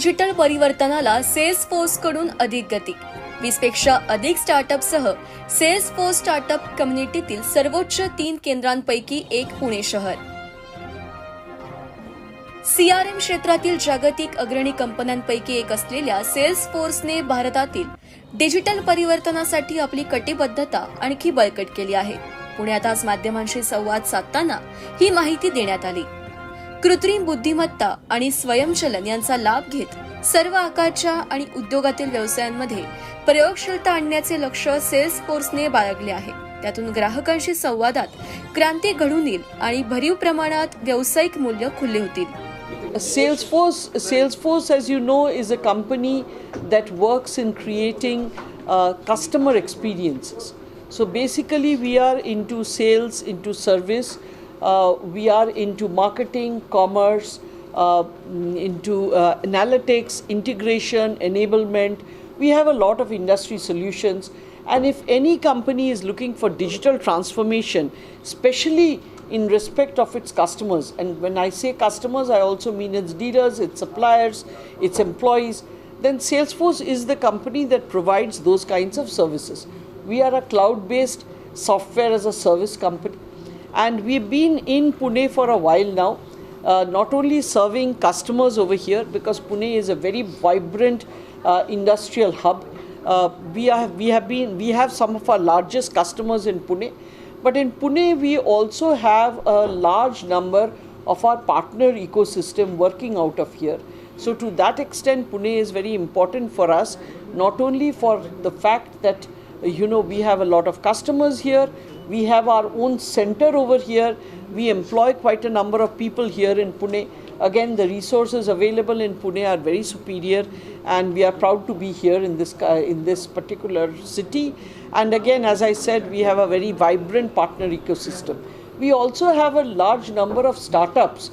Digital परिवर्तनाला sales फोर्सकडून अधिक गती. वीसपेक्षा अधिक स्टार्टअपसह सेल्स फोर्स स्टार्टअप कम्युनिटीतील सर्वोच्च तीन केंद्रांपैकी एक पुणे शहर. सीआरएम क्षेत्रातील जागतिक अग्रणी कंपन्यांपैकी एक असलेल्या सेल्स फोर्सने भारतातील डिजिटल परिवर्तनासाठी आपली कटिबद्धता आणखी बळकट केली आहे. पुण्यात आज माध्यमांशी संवाद साधताना ही माहिती देण्यात आली. कृत्रिम बुद्धिमत्ता आणि स्वयंचलन यांचा लाभ घेत सर्व आकारच्या आणि उद्योगातील व्यवसायांमध्ये प्रयोगशीलता आणण्याचे लक्ष सेल्स फोर्सने बाळगले आहे त्यातून ग्राहकांशी संवादात क्रांती घडून येईल आणि भरीव प्रमाणात व्यावसायिक मूल्य खुले होतील Salesforce, Salesforce, as you know, is a company that works in creating uh, customer experiences. So basically, we are into sales, into service, uh, we are into marketing, commerce, uh, mm, into uh, analytics, integration, enablement. We have a lot of industry solutions. And if any company is looking for digital transformation, especially in respect of its customers. And when I say customers, I also mean its dealers, its suppliers, its employees. Then Salesforce is the company that provides those kinds of services. We are a cloud based software as a service company. And we've been in Pune for a while now, uh, not only serving customers over here, because Pune is a very vibrant uh, industrial hub. Uh, we, are, we, have been, we have some of our largest customers in Pune. But in Pune, we also have a large number of our partner ecosystem working out of here. So, to that extent, Pune is very important for us, not only for the fact that you know we have a lot of customers here, we have our own center over here, we employ quite a number of people here in Pune. Again, the resources available in Pune are very superior, and we are proud to be here in this uh, in this particular city. And again, as I said, we have a very vibrant partner ecosystem. We also have a large number of startups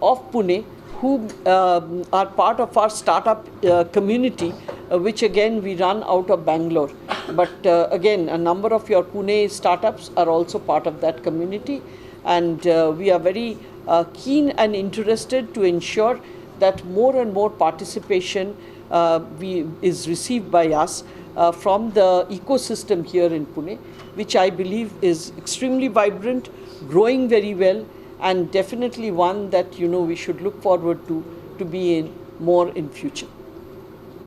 of Pune who um, are part of our startup uh, community, which again we run out of Bangalore. But uh, again, a number of your Pune startups are also part of that community, and uh, we are very uh, keen and interested to ensure that more and more participation uh, we, is received by us uh, from the ecosystem here in Pune, which I believe is extremely vibrant, growing very well, and definitely one that you know we should look forward to to be in more in future.